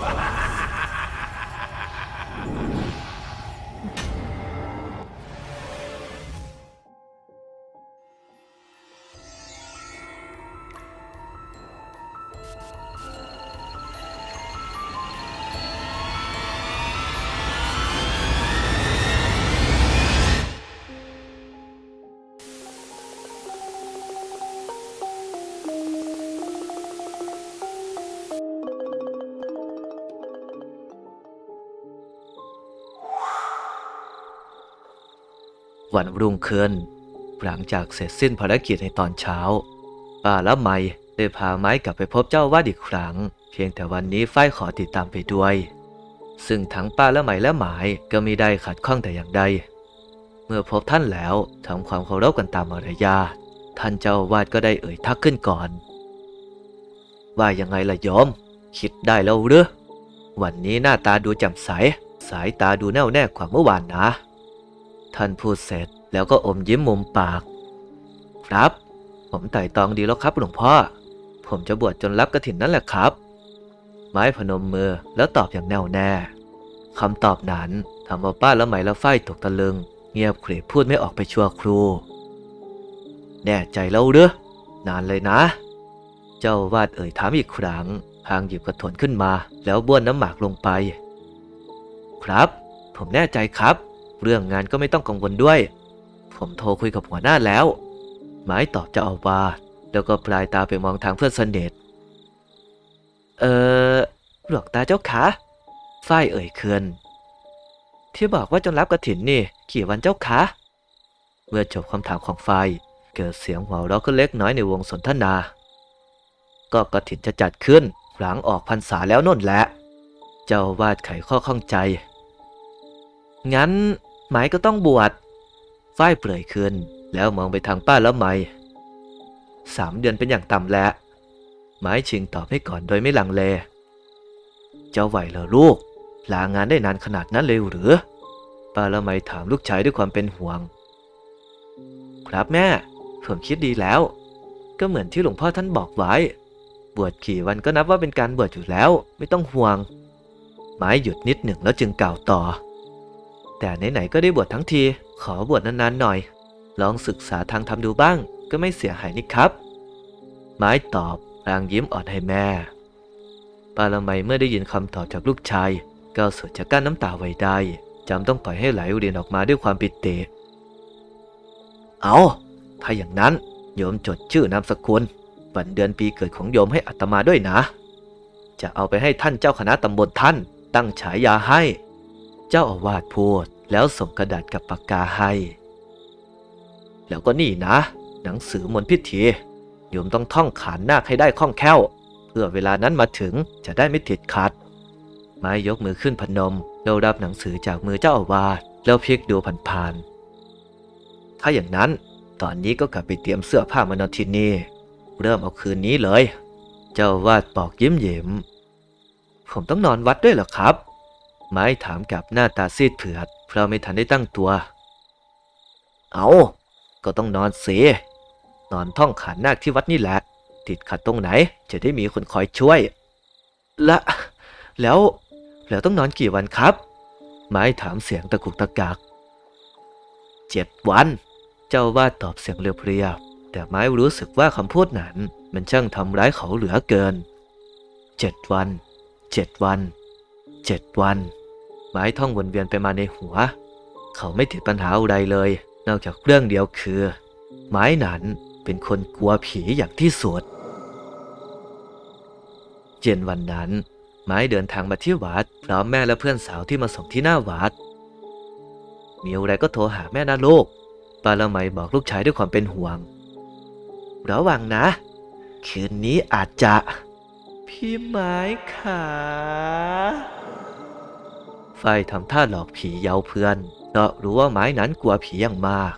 Ha ha ha! วันรุ่งขึ้นหลังจากเสร็จสิ้นภารกิจในตอนเช้าป้าและไมได้พาไม้กลับไปพบเจ้าวาดอีกครั้ง เพียงแต่วันนี้ฝ้ายขอติดตามไปด้วย ซึ่งทั้งป้าและไหมและหมายก็ไมิได้ขัดข้องแต่อย่างใด เมื่อพบท่านแล้วทำความเคารพกันตามมารยาทท่านเจ้าอาวาดก็ได้เอ่ยทักขึ้นก่อน ว่ายังไงล่ะโยม คิดได้แล้วหรือวันนี้หน้าตาดูแจ่มใส สายตาดูแน่วแน่กว่าเมื่อวานนะ ท่านพูดเสร็จแล้วก็อมยิ้มมุมปาก ครับ ผมไต่ตองดีแล้วครับหลวงพ่อ ผมจะบวชจนรับกระถินนั่นแหละครับ ไม้พนมมือแล้วตอบอย่างแน่วแน่คำตอบนั้นทำเอาป้าและไหมและฝ้ายตกตะลึง เงียบขรีพูดไม่ออกไปชั่วครู แน่ใจแล้วหรือนานเลยนะ เจ้าวาดเอ่ยถามอีกครั้งพางหยิบกระถนขึ้นมา แล้วบ้วนน้ำหมากลงไป ครับ ผมแน่ใจครับ เรื่องงานก็ไม่ต้องกังวลด้วย ผมโทรคุยกับหัวหน้าแล้ว หมายตอบเจะเอาวาดแล้วก็ปลายตาไปมองทางเพื่อนสนิทเออหลวงตาเจ้าขาฝ้ายเอ่ยเคือนที่บอกว่าจนรับกระถินนี่กี่วันเจ้าคะเมื่อจบคำถามของฝ้ายเกิดเสียงหัวเราะขึ้นเล็กน้อยในวงสนทนา ก็กระถินจะจัดขึ้นหลังออกพรรษาแล้วน่นแหละ เจ้าวาดไขข้อข้องใจ งั้น ไหมก็ต้องบวชฝ้ายเปลยขึ้น แล้วมองไปทางป้าล้วไหมสามเดือนเป็นอย่างต่ำแล้วไม้ชิงตอบให้ก่อนโดยไม่ลังเล เจ้าไหวเหรอลูก ลางานได้นานขนาดนั้นเลยหรือป้าละไมถามลูกชายด้วยความเป็นห่วง ครับแม่ ผมคิดดีแล้ว ก็เหมือนที่หลวงพ่อท่านบอกไว้ บวชขี่วันก็นับว่าเป็นการบวชอยู่แล้ว ไม่ต้องห่วง ไม้หยุดนิดหนึ่งแล้วจึงกล่าวต่อ แต่ไหนๆก็ได้บวชทั้งที ขอบวชนานๆหน่อย ลองศึกษาทางธรรมดูบ้าง ก็ไม่เสียหายนี่ครับ ไม้ตอบพลางยิ้มอ่อนให้แม่ ปาละไมเมื่อได้ยินคำตอบจากลูกชายก็สุดจะกั้นน้ำตาไว้ได้จำต้องปล่อยให้ไหลเรียนออกมาด้วยความปิติ เอาถ้าอย่างนั้นโยมจดชื่อนามสกุลวันเดือนปีเกิดของโยมให้อัตมาด้วยนะ จะเอาไปให้ท่านเจ้าคณะตำบลท่าน ตั้งฉายาให้ เจ้าอาวาสพูดแล้วส่งกระดาษกับปากกาให้ แล้วก็นี่นะ หนังสือมนต์พิธีโยมต้องท่องขานนาคให้ได้คล่องแคล่ว เพื่อเวลานั้นมาถึงจะได้ไม่ติดขัด ไม้ยกมือขึ้นพนมแล้วรับหนังสือจากมือเจ้าอาวาสแล้วพลิกดูผ่านๆถ้าอย่างนั้นตอนนี้ก็กลับไปเตรียมเสื้อผ้ามานอนที่นี่เริ่มเอาคืนนี้เลย เจ้าอาวาดบอกยิ้มเยิ้มผมต้องนอนวัดด้วยเหรอครับ ไม้ถามกับหน้าตาซีดเผือดเพราะไม่ทันได้ตั้งตัว เอาก็ต้องนอนเสียนอนท่องขานนาคที่วัดนี่แหละ ติดขัดตรงไหน จะได้มีคนคอยช่วย ละ แล้ว แล้วต้องนอนกี่วันครับ ไม้ถามเสียงตะกุกตะกักเจ็ดวัน เจ้าว่าตอบเสียงเรียบๆแต่ไม้รู้สึกว่าคำพูดนั้น มันช่างทำร้ายเขาเหลือเกินเจ็ดวันเจ็ดวันเจ็ดวัน ไม้ท่องวนเวียนไปมาในหัว เขาไม่ติดปัญหาอะไรเลย นอกจากเรื่องเดียวคือ ไม้นั้นเป็นคนกลัวผีอย่างที่สุดเย็นวันนั้น ไม้เดินทางมาที่วัดพร้อมแม่และเพื่อนสาวที่มาส่งที่หน้าวัด มีอะไรก็โทรหาแม่นะลูกปาละไมบอกลูกชายด้วยความเป็นห่วง ระวังนะ คืนนี้อาจจะ พี่ไม้ขา ไฟทำท่าหลอกผีเย้าเพื่อนเพราะรู้ว่าไม้นั้นกลัวผีอย่างมาก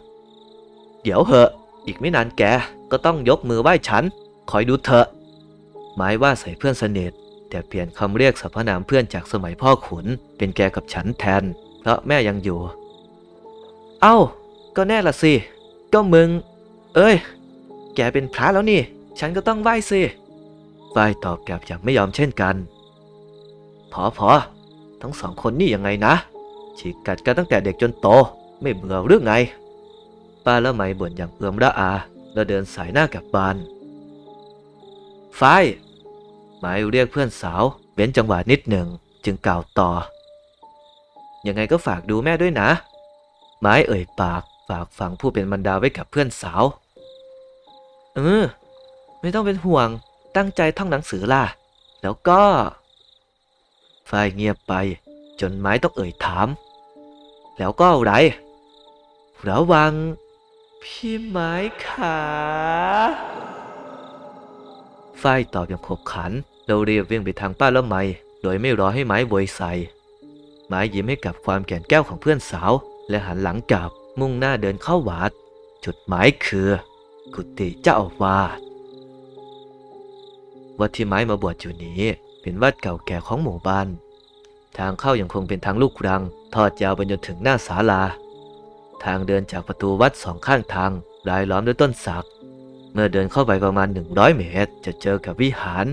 เดี๋ยวเหอะ อีกไม่นานแกก็ต้องยกมือไหว้ฉัน คอยดูเถอะ ไม้ว่าใส่เพื่อนสนิทแต่เปลี่ยนคำเรียกสรรพนามเพื่อนจากสมัยพ่อขุน เป็นแกกับฉันแทน เพราะแม่ยังอยู่ เอ้า ก็แน่ละสิ ก็มึง เอ้ย แกเป็นพระแล้วนี่ ฉันก็ต้องไหว้สิไหว้ตอบกลับอย่างไม่ยอมเช่นกัน พอพอ ทั้งสองคนนี่ยังไงนะฉีกกัดกันตั้งแต่เด็กจนโต ไม่เบื่อหรือไง ป้าละไมบ่นอย่างเอื้อมระอา แล้วเดินสายหน้ากับบานฝ้ายหมายเรียกเพื่อนสาวเว้นจังหวะนิดหนึ่งจึงกล่าวต่อ ยังไงก็ฝากดูแม่ด้วยนะ ไม้เอ่ยปากฝากฝังผู้เป็นบรรดาไว้กับเพื่อนสาว เออ ไม่ต้องเป็นห่วงตั้งใจท่องหนังสือล่ะ แล้วก็ ฝ้ายเงียบไป จนไม้ต้องเอ่ยถาม แล้วก็อะไรระวัง พี่ไม้ขาฝ้ายตอบอย่างขบขันเราเรียบวิ่งไปทางป้าละไม โดยไม่รอให้ไม้โวยใส่ไม้ยิ้มให้กับความแก่นแก้วของเพื่อนสาว และหันหลังกลับมุ่งหน้าเดินเข้าวัด จุดหมายคือ กุฏิเจ้าอาวาสวัดที่ไม้มาบวชอยู่นี้ เป็นวัดเก่าแก่ของหมู่บ้าน ทางเข้ายัางคงเป็นทางลูกรัง ทอดยาวไปจนถึงหน้าศาลา ทางเดินจากประตูวัดสองข้างทางรายล้อมด้วยต้นสัก เมื่อเดินเข้าไปประมาณ 100 เมตร จะเจอกับวิหาร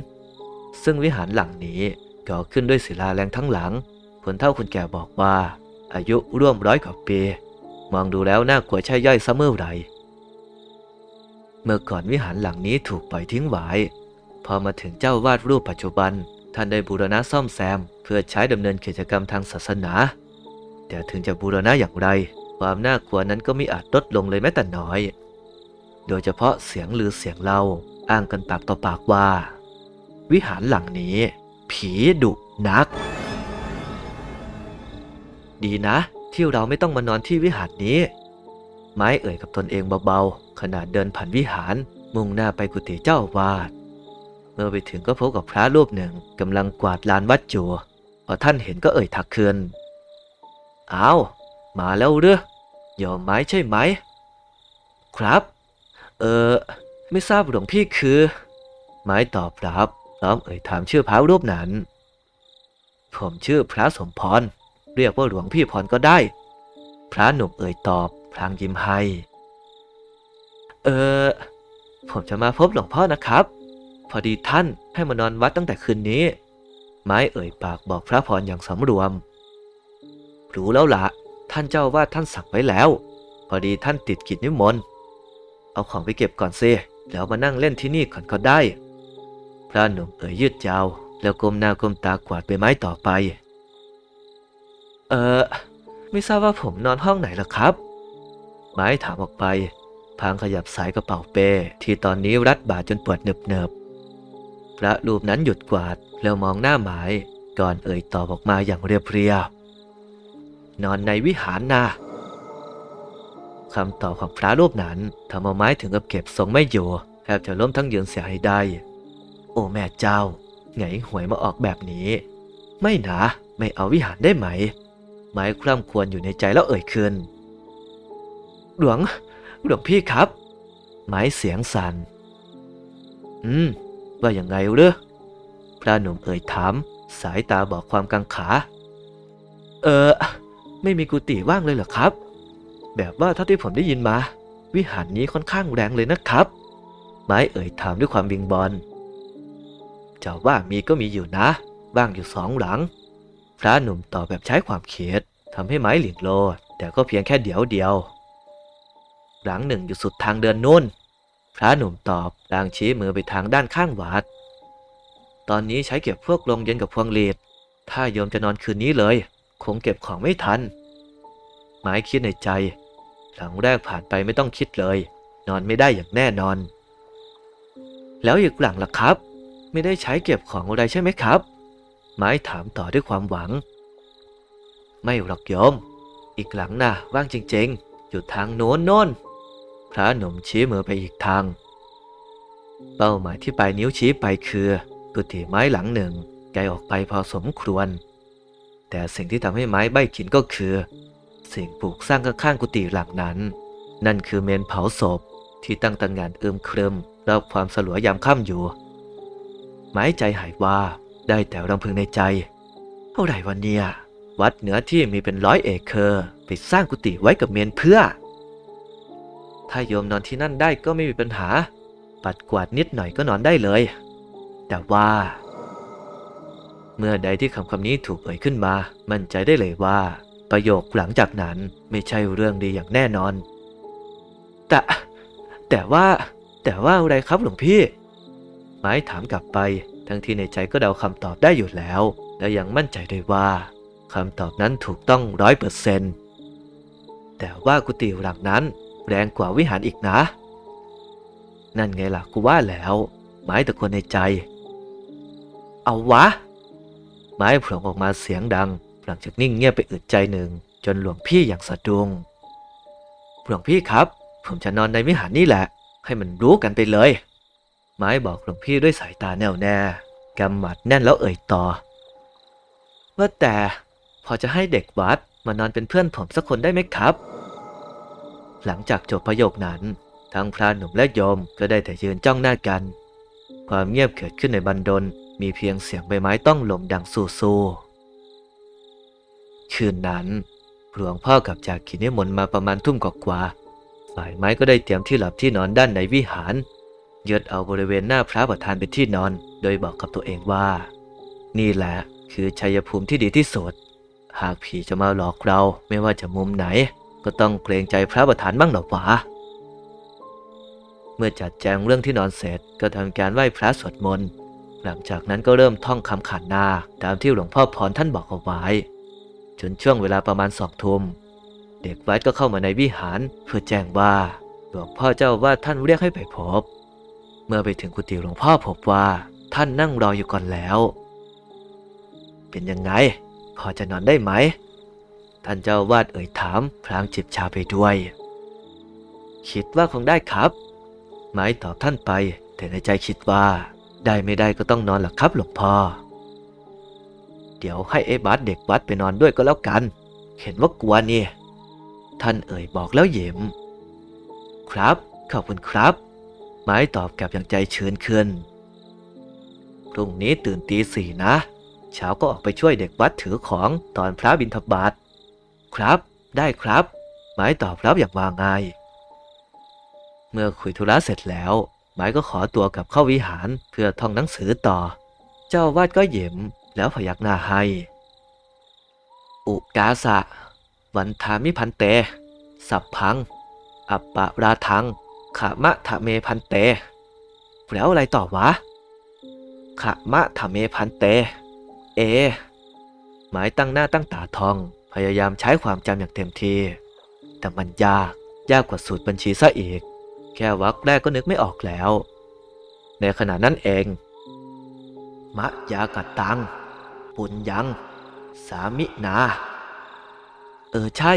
ซึ่งวิหารหลังนี้ก่อขึ้นด้วยศิลาแรงทั้งหลังคนเฒ่าคนแก่บอกว่า อายุร่วมร้อยกว่าปี มองดูแล้วน่ากลัวใช่ย่อยซะเมื่อไหรเมื่อก่อนวิหารหลังนี้ถูกปล่อยทิ้งไว้พอมาถึงเจ้าวาดรูปปัจจุบัน ท่านได้บูรณะซ่อมแซม เพื่อใช้ดำเนินกิจกรรมทางศาสนา แต่ถึงจะบูรณะอย่างไร ความน่ากลัวนั้นก็ไม่อาจลดลงเลยแม้แต่น้อย โดยเฉพาะเสียงลือเสียงเล่าอ้างกันปากต่อปากว่า วิหารหลังนี้ ผีดุนัก ดีนะ ที่เราไม่ต้องมานอนที่วิหารนี้ ไม้เอ่ยกับตนเองเบาๆขณะเดินผ่านวิหารมุ่งหน้าไปกุฏิเจ้าวาด มื่อไปถึงก็พบกับพระรูปหนึ่งกำลังกวาดลานวัดจัวพอท่านเห็นก็เอ่ยทักเคืนอ้าวมาแล้วเรือโยมไม้ใช่ไหม ครับ เออไม่ทราบหลวงพี่คือ ไม้ตอบรับพร้อมเอ่ยถามชื่อพระรูปนั้น ผมชื่อพระสมพร เรียกว่าหลวงพี่พรก็ได้ พระหนุ่มเอ่ยตอบพลางยิ้มให้ เออผมจะมาพบหลวงพ่อนะครับ พอดีท่านให้มานอนวัดตั้งแต่คืนนี้ ไม้เอ่ยปากบอกพระพรอย่างสำรวม รู้แล้วละท่านเจ้าว่าท่านสั่งไว้แล้ว พอดีท่านติดกิจนิมนต์เอาของไปเก็บก่อนสิแล้วมานั่งเล่นที่นี่ก่อนก็ได้ พระหนุ่มเอ่ยยืดยาว แล้วก้มหน้าก้มตากวาดใบไม้ต่อไป เออไม่ทราบว่าผมนอนห้องไหนล่ะครับ ไม้ถามออกไป พางขยับสายกระเป๋าเป้ที่ตอนนี้รัดบ่าจนปวดเนิบ พระรูปนั้นหยุดกวาดแล้วมองหน้าไม้ก่อนเอ่ยตอบออกมาอย่างเรียบๆนอนในวิหารนาคำตอบของพระรูปนั้นทำเอาไม้ถึงกับเก็บทรงไม่อยู่แทบจะล้มทั้งยืนเสียให้ได้ โอ้แม่เจ้าไงหวยมาออกแบบนี้ ไม่นะไม่เอาวิหารได้ไหม ไม้คร่ำควรอยู่ในใจแล้วเอ่ยขึ้นหลวงหลวงพี่ครับ ไม้เสียงสัน่นอืม ว่าอย่างไงเรือพระหนุ่มเอ่ยถาม สายตาบอกความกังขา เออ ไม่มีกุฏิว่างเลยเหรอครับ แบบว่าเท่าที่ผมได้ยินมา วิหารนี้ค่อนข้างแรงเลยนะครับ ไม้เอ่ยถามด้วยความวิงบอลจะว่ามีก็มีอยู่นะ ว่างอยู่สองหลัง พระหนุ่มตอบแบบใช้ความเขียดทำให้ไม้หลิงโล แต่ก็เพียงแค่เดียวเดียว หลังหนึ่งอยู่สุดทางเดินนู่น พระหนุ่มตอบลางชี้มือไปทางด้านข้างวัด ตอนนี้ใช้เก็บพวกลงเย็นกับพวงหลีด ถ้าโยมจะนอนคืนนี้เลย คงเก็บของไม่ทันไม้คิดในใจ หลังแรกผ่านไปไม่ต้องคิดเลย นอนไม่ได้อย่างแน่นอน แล้วอีกหลังล่ะครับ ไม่ได้ใช้เก็บของอะไรใช่ไหมครับไม้ถามต่อด้วยความหวัง ไม่หรอกโยม อีกหลังน่ะว่างจริงๆ อยู่ทางโน้นโน้น พระหนุ่มชี้มือไปอีกทาง เป้าหมายที่ปลายนิ้วชี้ไปคือกุฏิไม้หลังหนึ่งไกลออกไปพอสมควร แต่สิ่งที่ทำให้ไม้ใบขินก็คือ สิ่งปลูกสร้างข้างๆกุฏิหลังนั้น นั่นคือเมนเผาศพที่ตั้งตังงานเอิมเครึมรอบความสลัวยามค่ำอยู่ไม้ใจหายว่าได้แต่รำพึงในใจ เท่าไหร่วันเนี่ย วัดเหนือที่มีเป็นร้อยเอเคอร์ไปสร้างกุฏิไว้กับเมนเพื่อ ถ้าโยมนอนที่นั่นได้ก็ไม่มีปัญหา ปัดกวาดนิดหน่อยก็นอนได้เลย แต่ว่า เมื่อใดที่คำคำนี้ถูกเอ่ยขึ้นมา มั่นใจได้เลยว่า ประโยคหลังจากนั้นไม่ใช่เรื่องดีอย่างแน่นอน แต่แต่ว่า แต่ว่าอะไรครับหลวงพี่ ไม้ถามกลับไป ทั้งที่ในใจก็เดาคำตอบได้อยู่แล้ว และยังมั่นใจด้วยว่าคำตอบนั้นถูกต้องร้อยเปอร์เซนต์แต่ว่ากุฏิหลังนั้น แรงกว่าวิหารอีกนะ นั่นไงล่ะกูว่าแล้ว ไม้ตะโกนในใจ เอาวะ ไม้ผล่ออกมาเสียงดัง หลังจากนิ่งเงียบไปอึดใจหนึ่ง จนหลวงพี่อย่างสะดุ้งหลวงพี่ครับ ผมจะนอนในวิหารนี่แหละ ให้มันรู้กันไปเลย ไม้บอกหลวงพี่ด้วยสายตาแน่วแน่กำหมัดแน่นแล้วเอ่ยต่อว่าแต่พอจะให้เด็กวัดมานอนเป็นเพื่อนผมสักคนได้ไหมครับ หลังจากจบประโยคนั้น ทั้งพระหนุ่มและโยมก็ได้แต่ยืนจ้องหน้ากัน ความเงียบเกิดขึ้นในบันดลมีเพียงเสียงใบไม้ต้องลมดังสู้ๆคืนนั้นหลวงพ่อกับจากขีนิมนต์มาประมาณทุ่มกว่าฝ่ายไม้ก็ได้เตรียมที่หลับที่นอนด้านในวิหารยึดเอาบริเวณหน้าพระประธานเป็นที่นอน โดยบอกกับตัวเองว่า นี่แหละคือชัยภูมิที่ดีที่สุด หากผีจะมาหลอกเราไม่ว่าจะมุมไหน ก็ต้องเกรงใจพระประธานบ้างหรอวะเมื่อจัดแจงเรื่องที่นอนเสร็จก็ทำการไหว้พระสวดมนต์หลังจากนั้นก็เริ่มท่องคำขันนาตามที่หลวงพ่อพรท่านบอกเอาไว้ จนช่วงเวลาประมาณสองทุ่มเด็กวัดก็เข้ามาในวิหารเพื่อแจ้งว่าหลวงพ่อเจ้าว่าท่านเรียกให้ไปพบ เมื่อไปถึงกุฏิหลวงพ่อพบว่าท่านนั่งรออยู่ก่อนแล้ว เป็นยังไง พอจะนอนได้ไหม ท่านเจ้าวาดเอ่ยถามพลางจิบชาไปด้วย คิดว่าคงได้ครับ ไม้ตอบท่านไป แต่ในใจคิดว่า ได้ไม่ได้ก็ต้องนอนหลักครับหลวงพ่อ เดี๋ยวให้ไอ้บัสเด็กวัดไปนอนด้วยก็แล้วกัน เห็นว่ากลัวนี่ ท่านเอ่ยบอกแล้วเย็มครับ ขอบคุณครับ ไม้ตอบกลับอย่างใจชื้นขึ้นพรุ่งนี้ตื่นตีสี่นะเช้าก็ออกไปช่วยเด็กวัดถือของตอนพระบิณฑบาต ครับ ได้ครับ ไม้ตอบรับอย่างวาง่ายเมื่อคุยธุระเสร็จแล้ว ไม้ก็ขอตัวกลับเข้าวิหารเพื่อท่องหนังสือต่อ เจ้าอาวาดก็เย็มแล้วพยักหน้าให้ อุกาสะ วันทามิพันเต สับพัง อัปปะราทังขามะทะเมพันเต แล้วอะไรต่อวะขามะทะเมพันเต เอ หมายตั้งหน้าตั้งตาทอง พยายามใช้ความจำอย่างเต็มที่ แต่มันยากยากกว่าสูตรบัญชีซะอีก แค่วักแรกก็นึกไม่ออกแล้ว ในขณะนั้นเอง มะยากัดตัง ปุญยัง สามินา เออใช่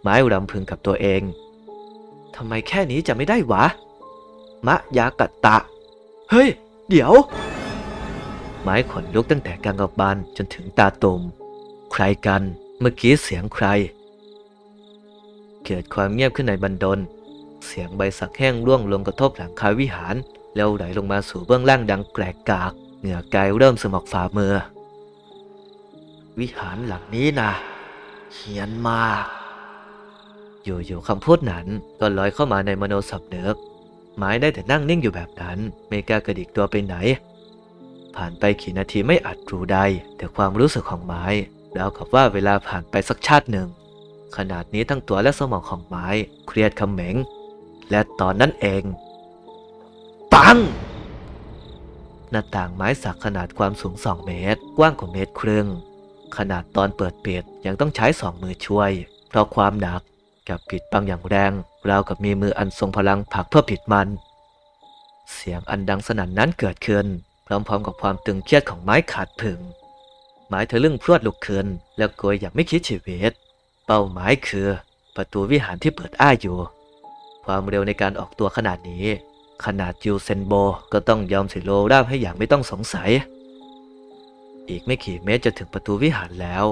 ไม้รำพึงกับตัวเองทำไมแค่นี้จะไม่ได้วะ มะยากัตตะ เฮ้ย เดี๋ยว ไม้ขนลุกตั้งแต่กลางกบานจนถึงตาตุ่มใครกัน เมื่อกี้เสียงใคร เกิดความเงียบขึ้นในบันดล เสียงใบสักแห้งร่วงลงกระทบหลังคาวิหาร แล้วไหลลงมาสู่เบื้องล่างดังแกรกกาก เหงื่อกายเริ่มสมอกฝ่ามือ วิหารหลังนี้นะเฮียนมากอยู่ๆคำพูดนั้นก็ลอยเข้ามาในมโนสับเนึกไม้ได้แต่นั่งนิ่งอยู่แบบนั้น ไม่กล้ากระดิกตัวไปไหน ผ่านไปกี่นาทีไม่อาจรู้ได้แต่ความรู้สึกของไม้ ราวกับว่าเวลาผ่านไปสักชาติหนึ่ง ขนาดนี้ทั้งตัวและสมองของไม้เครียดเขม็งและตอนนั้นเอง ปัง หน้าต่างไม้สักขนาดความสูง 2 เมตร กว้างกว่าเมตรครึ่ง ขนาดตอนเปิดปิดยังต้องใช้สองมือช่วย เพราะความหนักกับปิดบังอย่างแรงราวกับมีมืออันทรงพลังผลักเพื่อปิดมัน เสียงอันดังสนั่นนั้นเกิดขึ้น พร้อมๆกับความตึงเครียดของไม้ขาดผึ่ง ไม้เธอลึ่องพรวดลุกขึ้นแล้วโกยอย่างไม่คิดชีวิต เป้าหมายคือ ประตูวิหารที่เปิดอ้าอยู่ ความเร็วในการออกตัวขนาดนี้ ขนาดยูเซนโบก็ต้องยอมสิโลราบให้อย่างไม่ต้องสงสัย อีกไม่กี่เมตรจะถึงประตูวิหารแล้ว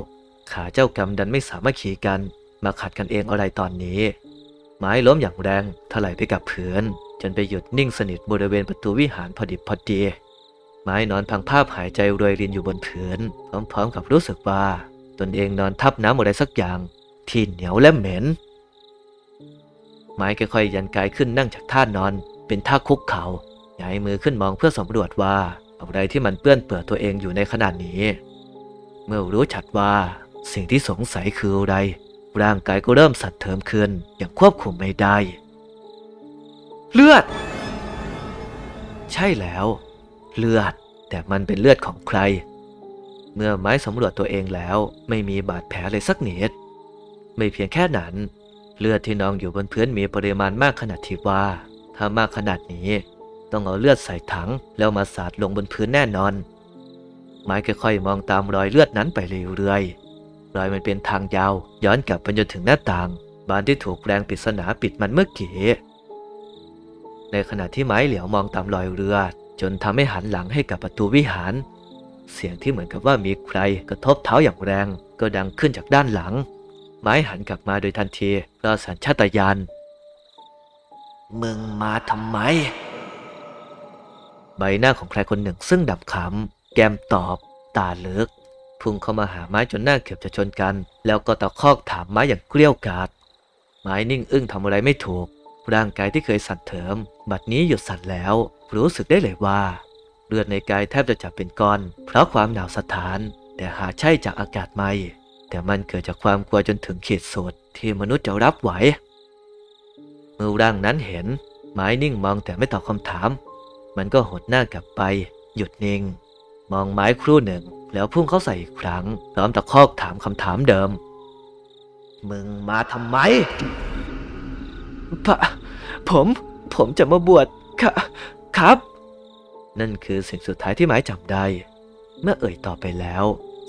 ขาเจ้ากรรมดันไม่สามารถขี่กัน มาขัดกันเองอะไรตอนนี้ ไม้ล้มอย่างแรงถลายไปกับพื้นจนไปหยุดนิ่งสนิทบริเวณประตูวิหารพอดิบพอดี ไม้นอนพังภาพหายใจรวยรินอยู่บนพื้นพร้อมๆกับรู้สึกว่า ตนเองนอนทับน้ำอะไรสักอย่าง ที่เหนียวและเหม็น ไม้ค่อยๆยันกายขึ้นนั่งจากท่านอน เป็นท่าคุกเขา่าหงายมือขึ้นมองเพื่อสำรวจว่าอะไรที่มันเปื้อนเปื้อนตัวเองอยู่ในขณะนี้ เมื่อรู้ชัดว่าสิ่งที่สงสัยคืออะไร ร่างกายก็เริ่มสั่นเทิมขึ้นอย่างควบคุมไม่ได้ เลือด ใช่แล้ว เลือด แต่มันเป็นเลือดของใคร เมื่อไม้สำรวจตัวเองแล้วไม่มีบาดแผลเลยสักนิดไม่เพียงแค่นั้น เลือดที่นองอยู่บนพื้นมีปริมาณมากขนาดที่ว่า ถ้ามากขนาดนี้ ต้องเอาเลือดใส่ถังแล้วมาสาดลงบนพื้นแน่นอน ไม้ค่อยๆมองตามรอยเลือดนั้นไปเรื่อยๆรอยมันเป็นทางยาว ย้อนกลับไปจนถึงหน้าต่าง บานที่ถูกแรงปริศนาปิดมันเมื่อกี้ในขณะที่ไม้เหลียวมองตามรอยเรือด จนทำให้หันหลังให้กับประตูวิหาร เสียงที่เหมือนกับว่ามีใครกระทบเท้าอย่างแรง ก็ดังขึ้นจากด้านหลัง ไม้หันกลับมาโดยทันทีเพราะสัญชาตญาณมึงมาทำไม ใบหน้าของใครคนหนึ่งซึ่งดำขำแก้มตอบ ตาเลิกพุ่งเข้ามาหาไม้จนหน้าเกือบจะชนกัน แล้วก็ตะคอกถามไม้อย่างเกลี้ยวกราดไม้นิ่งอึ้งทำอะไรไม่ถูก ร่างกายที่เคยสั่นเทิม บัดนี้หยุดสั่นแล้ว รู้สึกได้เลยว่า เลือดในกายแทบจะจับเป็นก้อน เพราะความหนาวสถาน แต่หาใช่จากอากาศไม่แต่มันเกิดจากความกลัวจนถึงขีดสุดที่มนุษย์จะรับไหวเมื่อร่างนั้นเห็น ไม้นิ่งมองแต่ไม่ตอบคำถาม มันก็หดหน้ากลับไป หยุดนิ่ง มองไม้ครู่หนึ่ง แล้วพุ่งเข้าใส่อีกครั้งพร้อมตะคอกถามคำถามเดิม มึงมาทำไม พระผม ผมจะมาบวชค่ะครับ นั่นคือสิ่งสุดท้ายที่ไม้จำได้ เมื่อเอ่ยต่อไปแล้ว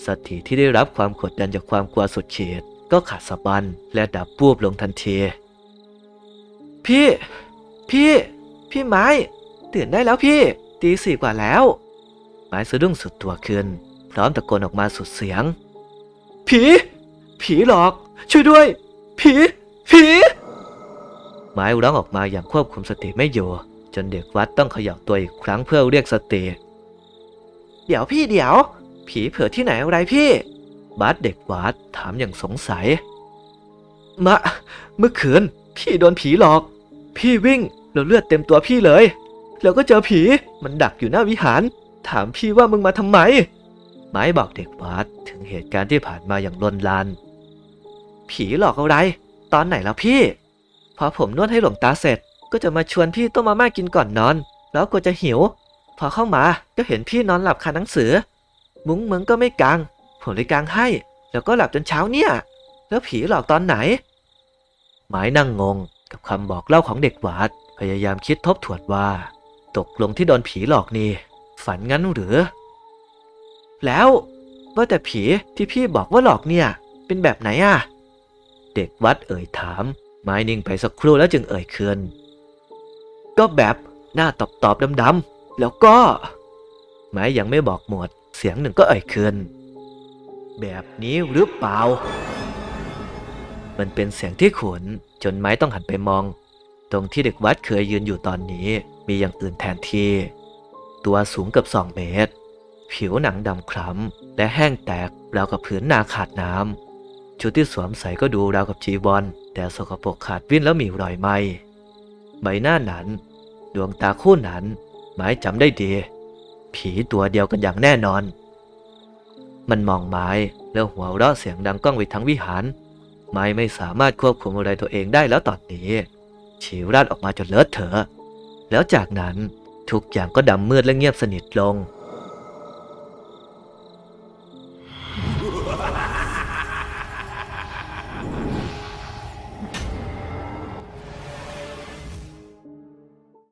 สติที่ได้รับความกดดันจากความกลัวสุดเขีดก็ขาดสะบันและดับปูบลงทันที พี่ พี่ พี่ไม้ ตื่นได้แล้วพี่ ตีสี่กว่าแล้ว ไม้สะดุ้งสุดตัวขึ้น พร้อมตะโกนออกมาสุดเสียง ผี ผีหลอก ช่วยด้วย ผี ผี ไม้ร้องออกมาอย่างควบคุมสติไม่อยู่ จนเด็กวัดต้องเขย่าตัวอีกครั้งเพื่อเรียกสติ เดี๋ยวพี่เดี๋ยว ผีเผื่อที่ไหนอะไรพี่ บาสเด็กวัดถามอย่างสงสัย มะ เมื่อคืนพี่โดนผีหลอก พี่วิ่งแล้วเลือดเต็มตัวพี่เลย แล้วก็เจอผีมันดักอยู่หน้าวิหาร ถามพี่ว่ามึงมาทำไม ไม้บอกเด็กวัดถึงเหตุการณ์ที่ผ่านมาอย่างลนลาน ผีหลอกอะไร ตอนไหนแล้วพี่ พอผมนวดให้หลวงตาเสร็จ ก็จะมาชวนพี่ต้มมาม่ากินก่อนนอน แล้วก็จะหิว พอเข้ามาก็เห็นพี่นอนหลับคาหนังสือ มุ้งมึงก็ไม่กาง ผมเลยกางให้ แล้วก็หลับจนเช้าเนี่ย แล้วผีหลอกตอนไหนไม้นั่งงงกับคำบอกเล่าของเด็กวัดพยายามคิดทบทวนว่า ตกลงที่โดนผีหลอกนี่ ฝันงั้นหรือ แล้วว่าแต่ผีที่พี่บอกว่าหลอกเนี่ย เป็นแบบไหนอะเด็กวัดเอ่ยถาม ไม้นิ่งไปสักครู่แล้วจึงเอ่ยคืนก็แบบหน้าตอบตอบดำๆแล้วก็ ไม้ยังไม่บอกหมด เสียงหนึ่งก็เอ่ยคืนแบบนี้หรือเปล่า มันเป็นเสียงที่ขุนจนไม้ต้องหันไปมอง ตรงที่เด็กวัดเคยยืนอยู่ตอนนี้ มีอย่างอื่นแทนที่ ตัวสูงเกับสองเมตร ผิวหนังดำคล้ำและแห้งแตกราวกับผืนนาขาดน้ำ ชุดที่สวมใส่ก็ดูราวกับจีวรแต่สกปรกขาดวิ่นแล้วมีรอยไหมใบหน้านั้น ดวงตาคู่นั้นไม้จำได้ดี ผีตัวเดียวกันอย่างแน่นอน มันมองไม้แล้วหัวเราะเสียงดังก้องไปทั้งวิหาร ไม้ไม่สามารถควบคุมอะไรตัวเองได้แล้วตอนนี้ฉีวราดออกมาจนเลอะเทอะ แล้วจากนั้นทุกอย่างก็ดำมืดและเงียบสนิทลง